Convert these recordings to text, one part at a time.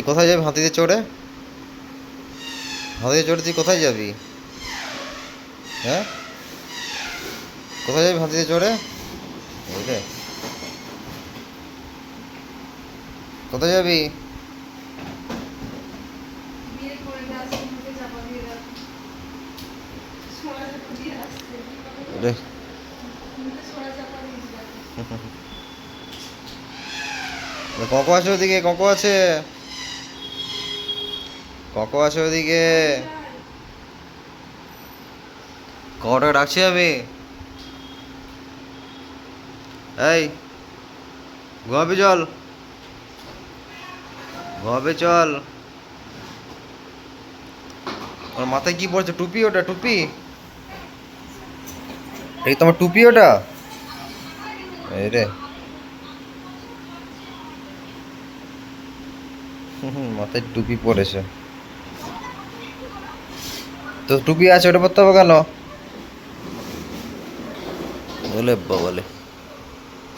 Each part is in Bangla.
তুই কোথায় যাবি হাতিতে চড়ে? হাতিতে চড়ে তুই কোথায় যাবি? হ্যাঁ? কোথায় যাবি হাতিতে চড়ে? বুঝলে কোথায় যাবি? ককো আছে ওদিকে ককো আছে। ককো আছে ওদিকে কটাকে ডাকছি আমি? এই ঘুমাবি চল। ঘুমাবি চল। ওর মাথায় কি পড়ছে? টুপি ওটা, টুপি? এই তোমার টুপি ওটা? এই রে। মাথায় টুপি পরেছে তো টুপি আছে, ওটা পরতে হবে কেন? বলে বলে।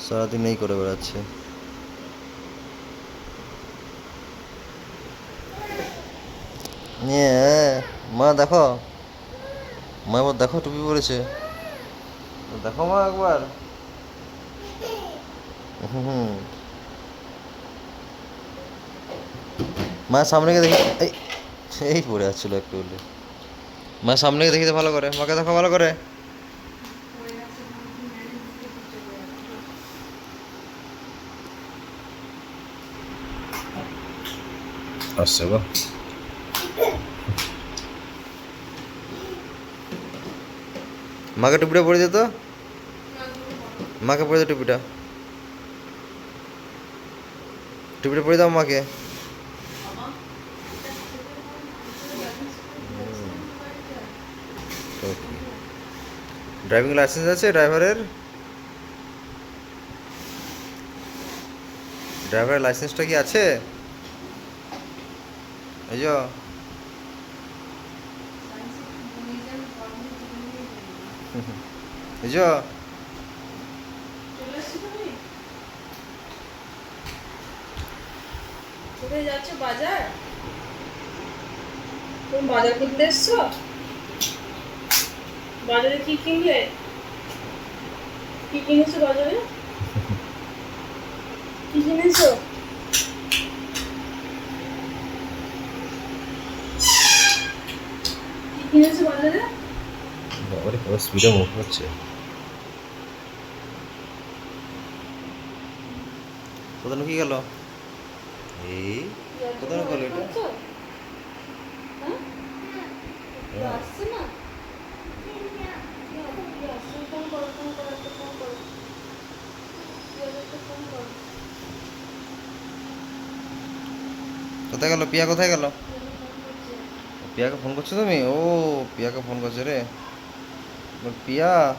সারাদিন এই করে বেড়াচ্ছে। নিয়ে, মা দেখো। মা এবার দেখো টুপি পরেছে। দেখো মা একবার। হুম মা সামনে গিয়ে দেখি, এই পড়ে যাচ্ছিল একটু হলে মা সামনে গিয়ে দেখি তো ভালো করে। মাকে দেখো ভালো করে। আসছে মাকে টুপিটা পরে যেত মাকে পরে দে টুপিটা। টুপিটা পরে দাও মাকে। ড্রাইভিং লাইসেন্স আছে ড্রাইভারের ড্রাইভারের লাইসেন্সটা কি আছে? এই যে। এই যে। যাচ্ছ বাজার? তুমি বাজার করতে এসছো? বাজারে কি কিনলে? কি কিনেছো বাজারে? কি কিনেছো? কি কিনেছো বাজারে? বাবারে কত স্পিডে মুভ হচ্ছে। কোথাও কি গেল? এই। কোথাও গেল এটা? হ্যাঁ? আসছে না? কেউ আসছে? ফোন করো, ফোন করো, একটা ফোন করো। কেউ একটা ফোন করো। কোথায় গেল? পিয়া কোথায় গেল? পিয়াকে ফোন করছ তুমি? ও, পিয়াকে ফোন করছ রে। পিয়া।